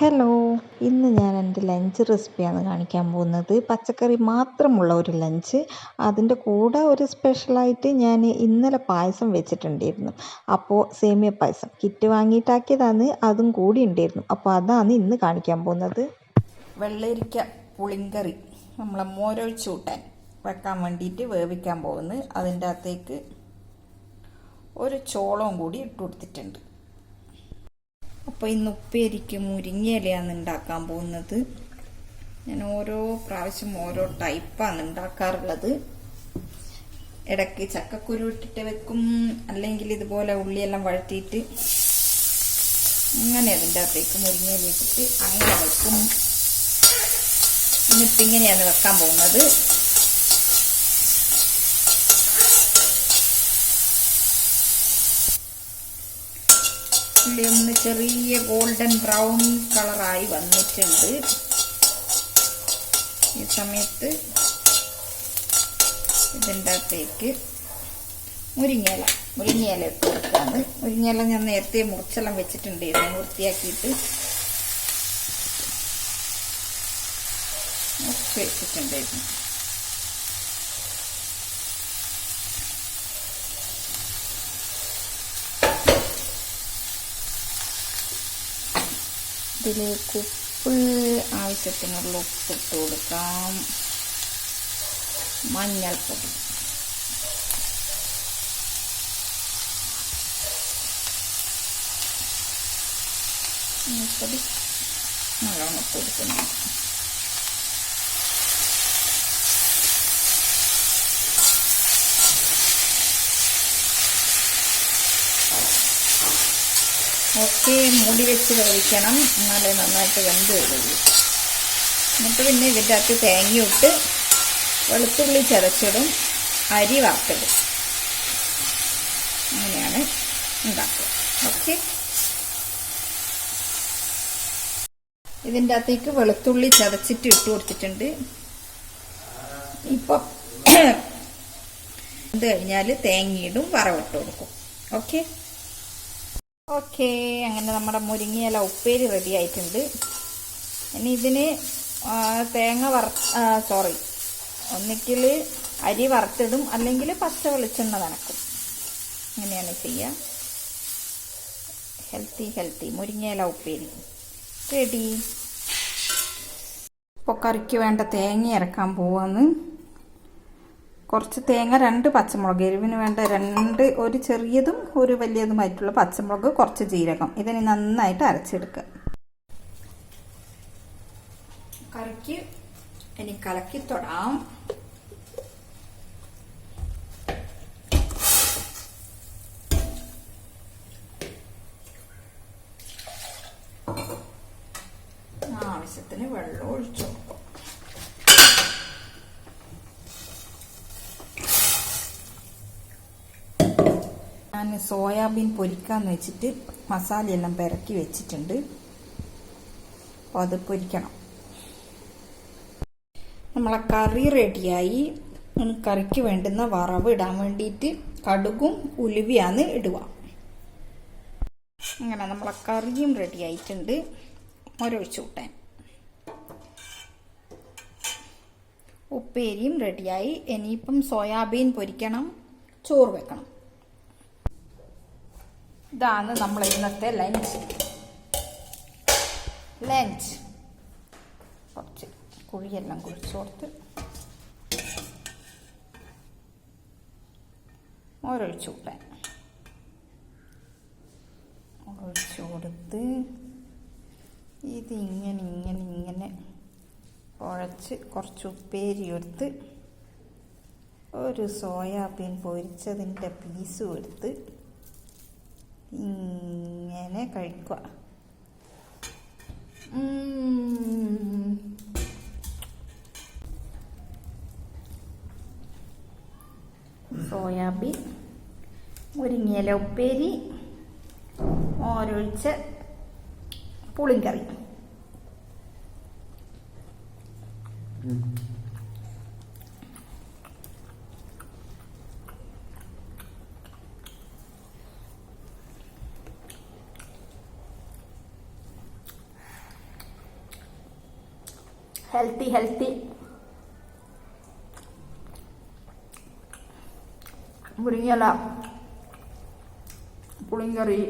Hello ഇന്ന് ഞാൻ എന്റെ ലഞ്ച് റെസിപ്പിയാണ് കാണിക്കാൻ പോകുന്നത്. പച്ചക്കറി മാത്രമുള്ള ഒരു ലഞ്ച് അതിന്റെ കൂടെ ഒരു സ്പെഷ്യലായിട്ട് ഞാൻ ഇന്നലെ പായസം വെച്ചിട്ടുണ്ടായിരുന്നു. അപ്പോൾ സേമിയ പായസം. കിറ്റ് വാങ്ങിയിട്ടാക്കിയതാണ് അതും കൂടി ഉണ്ടായിരുന്നു. അപ്പോൾ അതാണ് ഇന്ന് കാണിക്കാൻ പോകുന്നത്. വെള്ളരിക്ക പുളിങ്കറി. നമ്മളെ മോരൊഴിച്ച് കൂട്ടാൻ വെക്കാൻ വേണ്ടിയിട്ട് വേവിക്കാൻ പോകുന്നത്. അതിന്റെ അകത്തേക്ക് ഒരു ചോളവും കൂടി ഇട്ട് കൊടുത്തിട്ടുണ്ട്. അപ്പോൾ ഇന്ന് ഉപ്പേരിക്ക് മുരിങ്ങയിലയാണ് ഉണ്ടാക്കാൻ പോകുന്നത്. ഞാൻ ഓരോ പ്രാവശ്യം ഓരോ ടൈപ്പാണ് ഉണ്ടാക്കാറുള്ളത് ഇടയ്ക്ക് ചക്കക്കുരു ഇട്ടിട്ട് വെക്കും. അല്ലെങ്കിൽ ഇതുപോലെ ഉള്ളിയെല്ലാം വഴറ്റിയിട്ട് അങ്ങനെ അതിന്റെ അകത്തേക്ക് മുരിങ്ങയില ഇട്ടിട്ട് അങ്ങനെ വെക്കും. ഇന്നിപ്പോൾ ഇങ്ങനെയാണ് വെക്കാൻ പോകുന്നത്. ഉള്ളി ഒന്ന് ചെറിയ ഗോൾഡൻ ബ്രൗൺ കളറായി വന്നിട്ടുണ്ട്. ഈ സമയത്ത് ഇതിന്റെ അകത്തേക്ക് മുരിങ്ങയില. മുരിങ്ങയില ഇട്ട് കൊടുക്കാണ്. മുരിങ്ങയില ഞാൻ നേരത്തെ മുറിച്ചെല്ലാം വെച്ചിട്ടുണ്ടായിരുന്നു. വൃത്തിയാക്കിയിട്ട് മുറിച്ച് വെച്ചിട്ടുണ്ടായിരുന്നു. ഇതിലേക്ക് ഉപ്പ് ആവശ്യത്തിനുള്ള ഉപ്പ് ഇട്ട് കൊടുക്കാം. മഞ്ഞൾപ്പൊടി. മഞ്ഞൾപ്പൊടി നല്ലോണം ഇട്ട് കൊടുക്കുന്നു ഒക്കെ മൂടി വെച്ച് വേവിക്കണം. എന്നാലേ നന്നായിട്ട് വെന്ത് വരുള്ളൂ. എന്നിട്ട് പിന്നെ ഇതിന്റെ അകത്ത് തേങ്ങയിട്ട് വെളുത്തുള്ളി ചതച്ചിടും അരി വാർത്തിടും അങ്ങനെയാണ് ഉണ്ടാക്കുക. ഓക്കെ? ഇതിന്റെ അകത്തേക്ക് വെളുത്തുള്ളി ചതച്ചിട്ട് ഇട്ട് കൊടുത്തിട്ടുണ്ട്. ഇപ്പം ഇത് കഴിഞ്ഞാൽ തേങ്ങയിടും വറവിട്ട് കൊടുക്കും. ഓക്കെ? ഓക്കെ അങ്ങനെ നമ്മുടെ മുരിങ്ങയില ഉപ്പേരി റെഡി ആയിട്ടുണ്ട്. ഇനി ഇതിന് തേങ്ങ വറ സോറി ഒന്നിക്കിൽ അരി വറുത്തിടും അല്ലെങ്കിൽ പച്ച വെളിച്ചെണ്ണ നനക്കും. അങ്ങനെയാണ് ചെയ്യുക. ഹെൽത്തി ഹെൽത്തി മുരിങ്ങയില ഉപ്പേരി. റെഡി ഇപ്പോൾ കറിക്ക് വേണ്ട തേങ്ങ ഇറക്കാൻ പോവാന്ന് കുറച്ച് തേങ്ങ രണ്ട് പച്ചമുളക്. എരിവിന് വേണ്ട രണ്ട് ഒരു ചെറിയതും ഒരു വലിയതുമായിട്ടുള്ള പച്ചമുളക് കുറച്ച് ജീരകം. ഇതിന് നന്നായിട്ട് അരച്ചെടുക്കുക. കറിക്ക് ഇനി കലക്കി തൊടാം. ആവശ്യത്തിന് വെള്ളം ഒഴിച്ചു. ഞാൻ സോയാബീൻ പൊരിക്കാന്ന് വെച്ചിട്ട് മസാലയെല്ലാം പെരക്കി വെച്ചിട്ടുണ്ട്. അപ്പോൾ അത് പൊരിക്കണം. നമ്മളെ കറി റെഡിയായി. കറിക്ക് വേണ്ടുന്ന വറവ് ഇടാൻ വേണ്ടിയിട്ട് കടുകും ഉലുവിയാണ് ഇടുക. അങ്ങനെ നമ്മളെ കറിയും റെഡി ആയിട്ടുണ്ട്. ഒരൊഴിച്ച് കൂട്ടാൻ. ഉപ്പേരിയും റെഡിയായി. ഇനിയിപ്പം സോയാബീൻ പൊരിക്കണം. ചോറ് വെക്കണം. ഇതാണ് നമ്മൾ ഇന്നത്തെ ലഞ്ച് ലഞ്ച് കുറച്ച് കുഴിയെല്ലാം കുഴിച്ചു കൊടുത്ത് ഓരൊഴിച്ചു കൂട്ടാൻ ഒഴിച്ചു കൊടുത്ത് ഇതിങ്ങനെ ഇങ്ങനെ ഇങ്ങനെ കുഴച്ച് കുറച്ച് ഉപ്പേരി എടുത്ത് ഒരു സോയാബീൻ പൊരിച്ചതിന്റെ പീസും എടുത്ത് ഇങ്ങനെ കഴിക്കുക. സോയാബീൻ മുരിങ്ങയില ഉപ്പേരി ഓരോഴിച്ച് പുളിങ്കറി. ഹെൽത്തി ഹെൽത്തി മുരിങ്ങല പുളിങ്കറി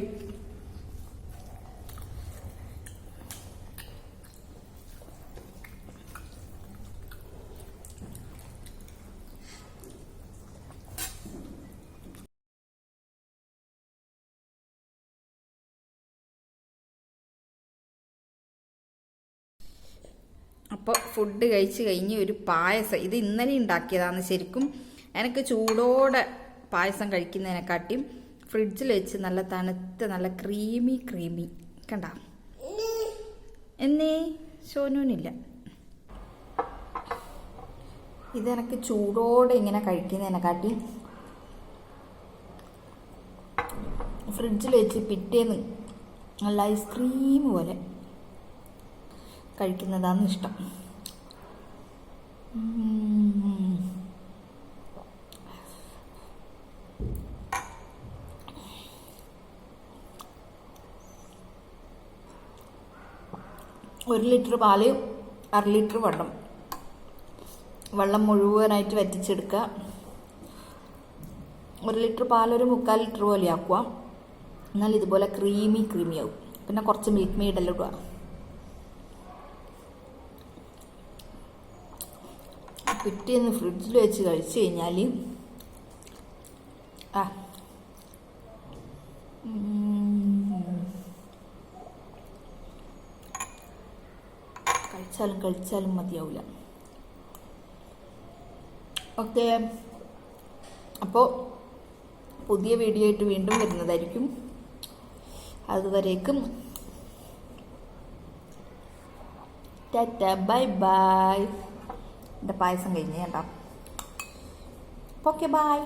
അപ്പോൾ ഫുഡ് കഴിച്ച് കഴിഞ്ഞ് ഒരു പായസം. ഇത് ഇന്നലെ ഉണ്ടാക്കിയതാണ് ശരിക്കും എനിക്ക് ചൂടോടെ പായസം കഴിക്കുന്നതിനെക്കാട്ടിയും ഫ്രിഡ്ജിൽ വെച്ച് നല്ല തണുത്ത നല്ല ക്രീമി ക്രീമി കണ്ട? എന്നേ? ഷോനൂനില്ല. ഇതെനിക്ക് ചൂടോടെ ഇങ്ങനെ കഴിക്കുന്നതിനെക്കാട്ടി ഫ്രിഡ്ജിൽ വെച്ച് പിറ്റേന്ന് നല്ല ഐസ്ക്രീം പോലെ കഴിക്കുന്നതാണ് ഇഷ്ടം. ഒരു ലിറ്റർ പാൽ അര ലിറ്റർ വെള്ളം. വെള്ളം മുഴുവനായിട്ട് വറ്റിച്ചെടുക്കുക. ഒരു ലിറ്റർ പാൽ ഒരു മുക്കാൽ ലിറ്റർ പോലെ ആക്കുക. എന്നാൽ ഇതുപോലെ ക്രീമി ക്രീമി ആവും. പിന്നെ കുറച്ച് മിൽക്ക് മെയ്ഡെല്ലാം ഇടുക. പിറ്റേന്ന് ഫ്രിഡ്ജിൽ വെച്ച് കഴിച്ചു കഴിഞ്ഞാൽ ആ. കഴിച്ചാലും കഴിച്ചാലും മതിയാവില്ല ഓക്കെ. അപ്പോൾ പുതിയ വീഡിയോ ആയിട്ട് വീണ്ടും വരുന്നതായിരിക്കും. അതുവരേക്കും. ടാറ്റ. Bye bye. എന്റെ പായസം കഴിഞ്ഞ് കേട്ടോ ഓക്കെ ബൈ